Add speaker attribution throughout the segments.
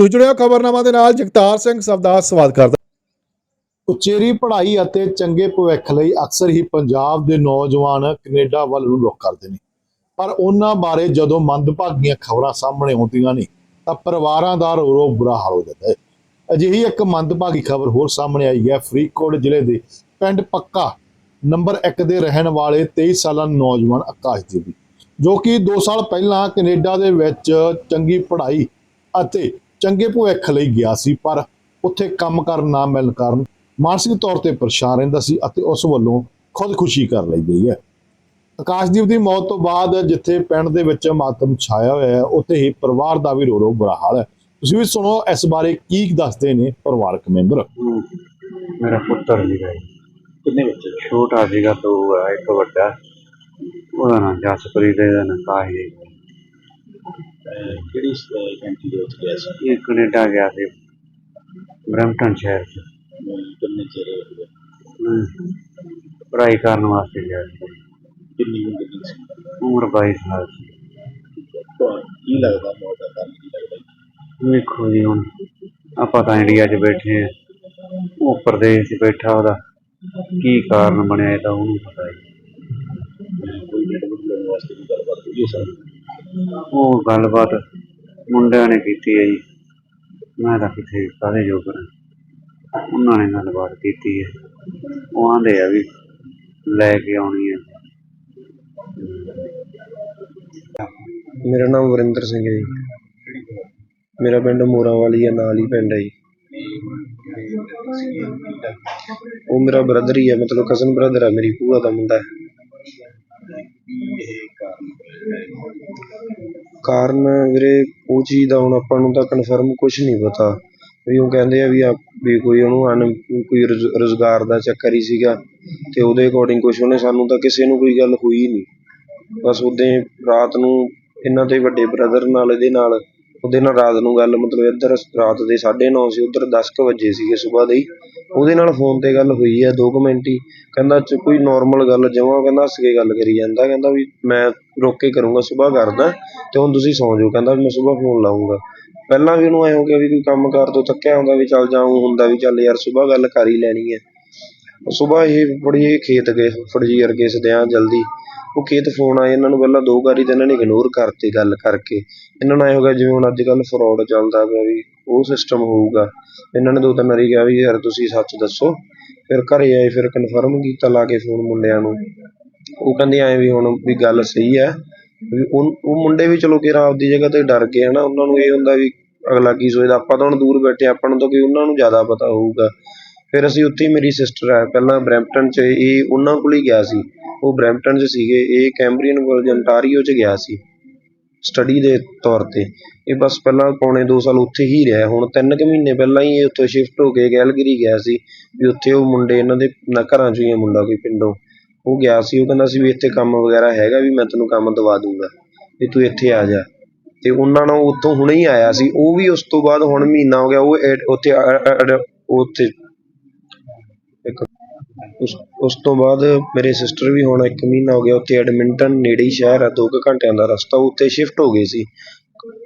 Speaker 1: ਤੁਸੀਂ ਜੁੜਿਓ ਖਬਰਨਾਮਾ ਦੇ ਨਾਲ, ਜਗਤਾਰ ਸਿੰਘ ਸਵਦਾ ਸਵਾਲ ਕਰਦਾ।
Speaker 2: ਉਚੇਰੀ ਪੜ੍ਹਾਈ ਅਤੇ ਚੰਗੇ ਭਵਿੱਖ ਲਈ ਅਕਸਰ ਹੀ ਪੰਜਾਬ ਦੇ ਨੌਜਵਾਨ ਕੈਨੇਡਾ ਵੱਲ ਨੂੰ ਰੁਖ ਕਰਦੇ ਨੇ। ਪਰ ਉਹਨਾਂ ਬਾਰੇ ਜਦੋਂ ਮੰਦਭਾਗੀਆਂ ਖਬਰਾਂ ਸਾਹਮਣੇ ਆਉਂਦੀਆਂ ਨੇ, ਤਾਂ ਪਰਿਵਾਰਾਂ ਦਾ ਰੋ ਰੋ ਬੁਰਾ ਹਾਲ ਹੋ ਜਾਂਦਾ ਹੈ। ਅਜਿਹੀ ਇੱਕ ਮੰਦਭਾਗੀ ਖਬਰ ਹੋਰ ਸਾਹਮਣੇ ਆਈ ਹੈ। ਫਰੀਦਕੋਟ ਜ਼ਿਲ੍ਹੇ ਦੇ ਪਿੰਡ ਪੱਕਾ ਨੰਬਰ 1 ਦੇ ਰਹਿਣ ਵਾਲੇ 23 ਸਾਲਾਂ ਨੌਜਵਾਨ ਆਕਾਸ਼ਦੀਪ ਦੀ ਜੋ ਕਿ 2 ਸਾਲ ਪਹਿਲਾਂ ਕੈਨੇਡਾ ਦੇ ਵਿੱਚ ਚੰਗੀ ਪੜ੍ਹਾਈ ਅਤੇ ਚੰਗੇ ਭਵਿੱਖ ਲਈ ਗਿਆ ਸੀ ਪਰ ਉੱਥੇ ਕੰਮ ਕਰਨ ਨਾ ਮਿਲਣ ਕਾਰਨ ਮਾਨਸਿਕ ਤੌਰ ਤੇ ਪਰੇਸ਼ਾਨ ਰਹਿੰਦਾ ਸੀ ਅਤੇ ਉਸ ਵੱਲੋਂ ਖੁਦਕੁਸ਼ੀ ਕਰ ਲਈ ਗਈ ਹੈ। ਆਕਾਸ਼ਦੀਪ ਦੀ ਮੌਤ ਤੋਂ ਬਾਅਦ ਜਿੱਥੇ ਪਿੰਡ ਦੇ ਵਿੱਚ ਮਾਤਮ ਛਾਇਆ ਹੋਇਆ ਹੈ ਉੱਥੇ ਹੀ ਪਰਿਵਾਰ ਦਾ ਵੀ ਰੋ ਰੋ ਬੁਰਾ ਹਾਲ ਹੈ। ਤੁਸੀਂ ਵੀ ਸੁਣੋ ਇਸ ਬਾਰੇ ਕੀ ਦੱਸਦੇ ਨੇ ਪਰਿਵਾਰਕ ਮੈਂਬਰ?
Speaker 3: ਮੇਰਾ ਪੁੱਤਰ ਜੀ ਹੈ।
Speaker 2: ਕਿੰਨੇ ਬੱਚੇ
Speaker 3: ਛੋਟਾ ਸੀਗਾ ਦੋ ਇੱਕ ਵੱਡਾ। ਉਹਦਾ ਨਾਮ ਜਸਪ੍ਰੀਤ ਹੈ, ਇਹਦਾ ਨਾਮ ਕਾਹੀ
Speaker 2: ਕਿਹੜੀ ਕੰਟਰੀ ਦੇ ਵਿੱਚ ਗਿਆ ਸੀ?
Speaker 3: ਇਹ ਕੈਨੇਡਾ ਗਿਆ ਸੀ। ਬਰੈਂਪਟਨ ਸ਼ਹਿਰ 'ਚ।
Speaker 2: ਕਿੰਨੇ ਚਿਰ ਹੋ ਗਿਆ
Speaker 3: ਹਮ, ਪੜ੍ਹਾਈ ਕਰਨ ਵਾਸਤੇ ਗਿਆ ਸੀ।
Speaker 2: ਕਿੰਨੀ ਉਮਰ ਦੀ ਸੀ?
Speaker 3: ਉਮਰ 22 ਸਾਲ ਸੀ।
Speaker 2: ਕੀ ਲੱਗਦਾ ਮੌਤ ਦਾ ਕਾਰਨ ਕੀ ਲੱਗਦਾ?
Speaker 3: ਵੇਖੋ ਜੀ ਹੁਣ। ਆਪਾਂ ਤਾਂ ਇੰਡੀਆ 'ਚ ਬੈਠੇ ਆ ਉਹ ਪ੍ਰਦੇਸ਼ 'ਚ ਬੈਠਾ ਉਹਦਾ। ਕੀ ਕਾਰਨ ਬਣਿਆ ਇਹ ਤਾਂ ਉਹਨੂੰ ਪਤਾ ਹੈ
Speaker 2: ਕੋਈ ਮੈਡੀਕਲ ਲੈਣ ਵਾਸਤੇ ਵੀ ਗੱਲਬਾਤ ਹੋਈ ਸਰ?
Speaker 3: ਉਹ ਗੱਲਬਾਤ ਮੁੰਡਿਆਂ ਨੇ ਕੀਤੀ ਹੈ ਜੀ। ਮੈਂ ਤਾਂ ਕਿਥੇ ਕਾਹਦੇ ਜੋਗਰ ਹਾਂ। ਉਹਨਾਂ ਨੇ ਗੱਲਬਾਤ ਕੀਤੀ ਹੈ। ਉਹ ਆਂਦੇ ਆ ਵੀ ਲੈ ਕੇ ਆਉਣੀ ਹੈ।
Speaker 4: ਮੇਰਾ ਨਾਮ ਵਰਿੰਦਰ ਸਿੰਘ ਹੈ ਜੀ। ਮੇਰਾ ਪਿੰਡ ਮੋਰਾਂ ਵਾਲੀ ਹੈ, ਨਾਲ ਹੀ ਪਿੰਡ ਹੈ ਜੀ। ਉਹ ਮੇਰਾ ਬ੍ਰਦਰ ਹੀ ਹੈ, ਮਤਲਬ ਕਜ਼ਨ ਬ੍ਰਦਰ ਹੈ ਮੇਰੀ ਭੂਆ ਦਾ ਮੁੰਡਾ ਹੈ। ਕਾਰਨ ਵੀਰੇ, ਉਹ ਚੀਜ਼ ਦਾ ਹੁਣ ਆਪਾਂ ਨੂੰ ਤਾਂ ਕਨਫਰਮ ਕੁਝ ਨਹੀਂ ਪਤਾ। ਵੀ ਉਹ ਕਹਿੰਦੇ ਆ ਵੀ ਆ ਵੀ ਕੋਈ ਉਹਨੂੰ ਅਨ ਕੋਈ ਰੁਜ਼- ਰੁਜ਼ਗਾਰ ਦਾ ਚੱਕਰ ਹੀ ਸੀਗਾ ਤੇ ਉਹਦੇ ਅਕੋਰਡਿੰਗ ਕੁਛ ਉਹਨੇ ਸਾਨੂੰ ਤਾਂ ਕਿਸੇ ਨੂੰ ਕੋਈ ਗੱਲ ਹੋਈ ਨਹੀਂ। ਬਸ ਉਦਾਂ ਹੀ ਰਾਤ ਨੂੰ ਇਹਨਾਂ ਦੇ ਵੱਡੇ ਬ੍ਰਦਰ ਨਾਲ, ਇਹਦੇ ਨਾਲ ਉਹਦੇ ਨਾਲ ਰਾਤ ਨੂੰ ਗੱਲ, ਮਤਲਬ ਇੱਧਰ ਰਾਤ ਦੇ 9:30 ਸੀ, ਉੱਧਰ ਦਸ ਕੁ ਵੱਜੇ ਸੀਗੇ ਸੁਬਾਹ ਦੇ ਹੀ। ਉਹਦੇ ਨਾਲ ਫੋਨ ਤੇ ਗੱਲ ਹੋਈ ਹੈ ਦੋ ਕੁ ਮਿੰਟ ਹੀ। ਕਹਿੰਦਾ ਚ ਕੋਈ ਨੋਰਮਲ ਗੱਲ, ਜਮਾਂ ਕਹਿੰਦਾ ਹੱਸ ਕੇ ਗੱਲ ਕਰੀ ਜਾਂਦਾ, ਕਹਿੰਦਾ ਵੀ ਮੈਂ ਰੁਕ ਕੇ ਕਰੂੰਗਾ, ਸੁਬਾਹ ਕਰਦਾ ਤੇ ਹੁਣ ਤੁਸੀਂ ਸੌਂ ਜਾਓ, ਕਹਿੰਦਾ ਵੀ ਮੈਂ ਸਵੇਰ ਫੋਨ ਲਾਉਂਗਾ ਪਹਿਲਾਂ ਵੀ ਉਹਨੂੰ ਐਂ ਹੋ ਗਿਆ ਵੀ ਕੋਈ ਕੰਮ ਕਾਰ ਤੋਂ ਥੱਕਿਆ ਹੁੰਦਾ ਵੀ ਚੱਲ ਜਾਂ ਜਾਊਂ, ਹੁੰਦਾ ਵੀ ਚੱਲ ਯਾਰ ਸੁਬਾਹ ਗੱਲ ਕਰ ਹੀ ਲੈਣੀ ਹੈ ਸਵੇਰ ਇਹ ਬੜੀ ਖੇਤ ਗਏ ਫੜਜੀ ਵਰਗੇ ਸਦਿਆਂ ਜਲਦੀ। ਉਹ ਖੇਤ ਫੋਨ ਆਏ, ਇਹਨਾਂ ਨੂੰ ਪਹਿਲਾਂ ਦੋ ਵਾਰੀ ਤਾਂ ਇਹਨਾਂ ਨੇ ਇਗਨੋਰ ਕਰਤੇ ਗੱਲ ਕਰਕੇ। ਇਹਨਾਂ ਨੂੰ ਐਂ ਹੋ ਗਿਆ ਜਿਵੇਂ ਹੁਣ ਅੱਜ ਕੱਲ੍ਹ ਫਰਾਡ ਚੱਲਦਾ ਪਿਆ ਵੀ ਉਹ ਸਿਸਟਮ ਹੋਊਗਾ। ਇਹਨਾਂ ਨੇ ਦੋ ਤਿੰਨ ਵਾਰੀ ਕਿਹਾ ਵੀ ਯਾਰ ਤੁਸੀਂ ਸੱਚ ਦੱਸੋ। ਫਿਰ ਘਰੇ ਆਏ, ਫਿਰ ਕਨਫਰਮ ਕੀਤਾ ਲਾ ਕੇ ਫੋਨ ਮੁੰਡਿਆਂ ਨੂੰ। ਉਹ ਕਹਿੰਦੇ ਐਂ ਵੀ ਹੁਣ ਵੀ ਗੱਲ ਸਹੀ ਹੈ। ਵੀ ਉਹ ਉਹ ਮੁੰਡੇ ਵੀ ਚਲੋ ਕਿ ਆਪਦੀ ਜਗ੍ਹਾ ਤੇ ਡਰ ਗਏ ਹਨਾ। ਉਹਨਾਂ ਨੂੰ ਇਹ ਹੁੰਦਾ ਵੀ ਅਗਲਾ ਕੀ ਸੋਚਦਾ, ਆਪਾਂ ਤਾਂ ਹੁਣ ਦੂਰ ਬੈਠੇ ਆਪਾਂ ਨੂੰ ਤਾਂ ਕੋਈ ਉਹਨਾਂ ਨੂੰ ਜ਼ਿਆਦਾ ਪਤਾ ਹੋਊਗਾ। ਫਿਰ ਅਸੀਂ ਉੱਥੇ ਹੀ ਮੇਰੀ ਸਿਸਟਰ ਹੈ ਪਹਿਲਾਂ ਬਰੈਂਪਟਨ 'ਚ ਇਹ ਉਹਨਾਂ ਕੋਲ ਹੀ ਗਿਆ ਸੀ। ਉਹ ਬਰੈਂਪਟਨ 'ਚ ਸੀਗੇ, ਇਹ ਕੈਂਬਰੀਅਨ ਕਾਲਜ ਅੰਟਾਰੀਓ 'ਚ ਗਿਆ ਸੀ ਸਟੱਡੀ ਦੇ ਤੌਰ ਤੇ। ਇਹ ਬਸ ਪਹਿਲਾਂ ਪੌਣੇ 2 ਸਾਲ ਉੱਥੇ ਹੀ ਰਿਹਾ। ਹੁਣ ਤਿੰਨ ਕੁ ਮਹੀਨੇ ਪਹਿਲਾਂ ਹੀ ਇਹ ਉੱਥੋਂ ਸ਼ਿਫਟ ਹੋ ਕੇ ਗੈਲਗਰੀ ਗਿਆ ਸੀ ਵੀ ਉੱਥੇ ਉਹ ਮੁੰਡੇ, ਇਹਨਾਂ ਦੇ ਨਾ ਘਰਾਂ 'ਚੋਂ ਹੀ ਆ ਮੁੰਡਾ ਕੋਈ ਪਿੰਡੋਂ ਉਹ ਗਿਆ ਸੀ। ਉਹ ਕਹਿੰਦਾ ਸੀ ਵੀ ਇੱਥੇ ਕੰਮ ਵਗੈਰਾ ਹੈਗਾ ਵੀ ਮੈਂ ਤੈਨੂੰ ਕੰਮ ਦਵਾ ਦੂੰਗਾ ਵੀ ਤੂੰ ਇੱਥੇ ਆ ਜਾ। ਤੇ ਉਹਨਾਂ ਨਾਲ ਉੱਥੋਂ ਹੁਣੇ ਹੀ ਆਇਆ ਸੀ। ਉਹ ਵੀ ਉਸ ਤੋਂ ਬਾਅਦ ਹੁਣ ਮਹੀਨਾ ਹੋ ਗਿਆ, ਉਹ ਉੱਥੇ ਉੱਥੇ ਉਸ ਉਸ ਤੋਂ ਬਾਅਦ ਮੇਰੇ ਸਿਸਟਰ ਵੀ ਹੁਣ ਇੱਕ ਮਹੀਨਾ ਹੋ ਗਿਆ ਉੱਥੇ ਐਡਮਿੰਟਨ ਨੇੜੇ ਹੀ ਸ਼ਹਿਰ ਆ, ਦੋ ਕੁ ਘੰਟਿਆਂ ਦਾ ਰਸਤਾ ਉੱਥੇ ਸ਼ਿਫਟ ਹੋ ਗਏ ਸੀ।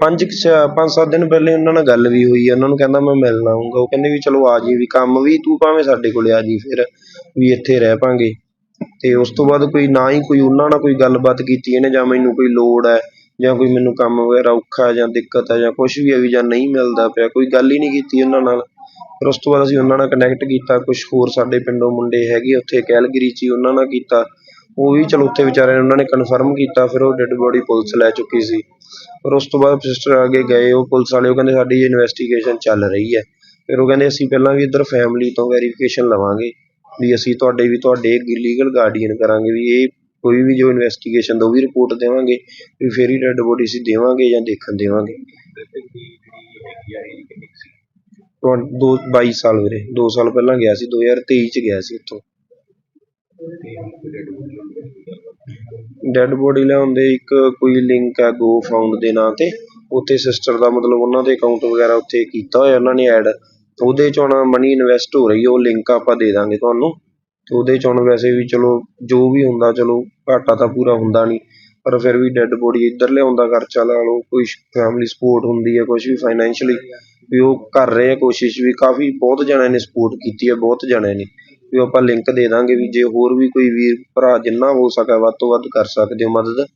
Speaker 4: ਪੰਜ ਕੁ ਛ- ਪੰਜ ਸੱਤ ਦਿਨ ਪਹਿਲੇ ਉਹਨਾਂ ਨਾਲ ਗੱਲ ਵੀ ਹੋਈ ਉਹਨਾਂ ਨੂੰ ਕਹਿੰਦਾ ਮੈਂ ਮਿਲਣ ਆਊਂਗਾ, ਉਹ ਕਹਿੰਦੇ ਵੀ ਚਲੋ ਆ ਜੀ ਵੀ ਕੰਮ ਵੀ ਤੂੰ ਭਾਵੇਂ ਸਾਡੇ ਕੋਲ ਆ ਜੀ ਫਿਰ, ਵੀ ਇੱਥੇ ਰਹਿ ਪਾਂਗੇ। ਤੇ ਉਸ ਤੋਂ ਬਾਅਦ ਕੋਈ ਨਾ ਹੀ ਕੋਈ ਉਹਨਾਂ ਨਾਲ ਕੋਈ ਗੱਲਬਾਤ ਕੀਤੀ ਇਹਨੇ, ਜਾਂ ਮੈਨੂੰ ਕੋਈ ਲੋੜ ਹੈ, ਜਾਂ ਕੋਈ ਮੈਨੂੰ ਕੰਮ ਵਗੈਰਾ ਔਖਾ, ਜਾਂ ਦਿੱਕਤ ਹੈ, ਜਾਂ ਕੁਛ ਵੀ ਹੈ, ਵੀ ਜਾਂ ਨਹੀਂ ਮਿਲਦਾ ਪਿਆ, ਕੋਈ ਗੱਲ ਹੀ ਨਹੀਂ ਕੀਤੀ ਉਹਨਾਂ ਨਾਲ। ਫਿਰ ਉਸ ਤੋਂ ਬਾਅਦ ਅਸੀਂ ਉਹਨਾਂ ਨਾਲ ਕਨੈਕਟ ਕੀਤਾ ਕੁਝ ਹੋਰ ਸਾਡੇ ਪਿੰਡੋਂ ਮੁੰਡੇ ਹੈਗੇ ਉੱਥੇ, ਕੈਲਗਰੀ 'ਚ ਹੀ ਉਹਨਾਂ ਨਾਲ ਕੀਤਾ। ਉਹ ਵੀ ਚਲੋ ਉੱਥੇ ਵਿਚਾਰਿਆਂ ਨੇ ਉਹਨਾਂ ਨੇ ਕਨਫਰਮ ਕੀਤਾ, ਫਿਰ ਉਹ ਡੈੱਡ ਬੋਡੀ ਪੁਲਿਸ ਲੈ ਚੁੱਕੀ ਸੀ। ਫਿਰ ਉਸ ਤੋਂ ਬਾਅਦ ਸਿਸਟਰ ਅੱਗੇ ਗਏ, ਉਹ ਪੁਲਿਸ ਵਾਲੇ, ਉਹ ਕਹਿੰਦੇ ਸਾਡੀ ਇਨਵੈਸਟੀਗੇਸ਼ਨ ਚੱਲ ਰਹੀ ਹੈ। ਫਿਰ ਉਹ ਕਹਿੰਦੇ ਅਸੀਂ ਪਹਿਲਾਂ ਵੀ ਇੱਧਰ ਫੈਮਿਲੀ ਤੋਂ ਵੈਰੀਫਿਕੇਸ਼ਨ ਲਵਾਂਗੇ ਵੀ ਅਸੀਂ ਤੁਹਾਡੇ ਵੀ ਤੁਹਾਡੇ ਲੀਗਲ ਗਾਰਡੀਅਨ ਕਰਾਂਗੇ, ਵੀ ਇਹ ਕੋਈ ਵੀ ਜੋ ਇਨਵੈਸਟੀਗੇਸ਼ਨ ਦਾ ਉਹ ਵੀ ਰਿਪੋਰਟ ਦੇਵਾਂਗੇ, ਵੀ ਫਿਰ ਹੀ ਡੈੱਡ ਬੋਡੀ ਅਸੀਂ ਦੇਵਾਂਗੇ ਜਾਂ ਦੇਖਣ ਦੇਵਾਂਗੇ। ਤੁਹਾ- ਦੋ, ਬਾਈ ਸਾਲ ਵੀਰੇ 2 ਸਾਲ ਪਹਿਲਾਂ ਗਿਆ ਸੀ 2023 ਚ ਗਿਆ ਸੀ ਇੱਥੋਂ ਡੈੱਡ ਬੋਡੀ ਲਿਆਉਂਦੇ ਇੱਕ ਕੋਈ ਲਿੰਕ ਹੈ ਗੋ ਫਾਊਂਡ ਦੇ ਨਾਂ ਤੇ। ਉੱਥੇ ਸਿਸਟਰ ਦਾ ਮਤਲਬ ਉਹਨਾਂ ਦੇ ਅਕਾਊਂਟ ਵਗੈਰਾ ਉੱਥੇ ਕੀਤਾ ਹੋਇਆ, ਉਹਨਾਂ ਨੇ ਐਡ ਉਹਦੇ ਚ ਹੁਣ ਮਨੀ ਇਨਵੈਸਟ ਹੋ ਰਹੀ ਹੈ ਉਹ ਲਿੰਕ ਆਪਾਂ ਦੇ ਦਾਂਗੇ ਤੁਹਾਨੂੰ। ਤੇ ਉਹਦੇ ਚ ਹੁਣ ਵੈਸੇ ਵੀ ਚਲੋ, ਜੋ ਵੀ ਹੁੰਦਾ ਚਲੋ, ਘਾਟਾ ਤਾਂ ਪੂਰਾ ਹੁੰਦਾ ਨਹੀਂ ਪਰ ਫਿਰ ਵੀ ਡੈੱਡ ਬੋਡੀ ਇੱਧਰ ਲਿਆਉਂਦਾ ਖਰਚਾ ਲਾ ਲਓ, ਕੋਈ ਫੈਮਿਲੀ ਸਪੋਰਟ ਹੁੰਦੀ ਹੈ ਕੁਝ ਵੀ ਫਾਈਨੈਂਸ਼ੀਅਲੀ ਵੀ ਉਹ ਕਰ ਰਹੇ ਆ ਕੋਸ਼ਿਸ਼ ਵੀ, ਕਾਫੀ ਬਹੁਤ ਜਣਿਆਂ ਨੇ ਸਪੋਰਟ ਕੀਤੀ ਹੈ ਬਹੁਤ ਜਣਿਆਂ ਨੇ। ਵੀ ਆਪਾਂ ਲਿੰਕ ਦੇ ਦਾਂਗੇ ਵੀ ਜੇ ਹੋਰ ਵੀ ਕੋਈ ਵੀਰ, ਭਰਾ ਜਿੰਨਾ ਹੋ ਸਕਾ ਵੱਧ ਤੋਂ ਵੱਧ ਕਰ ਸਕਦੇ ਹੋ ਮਦਦ।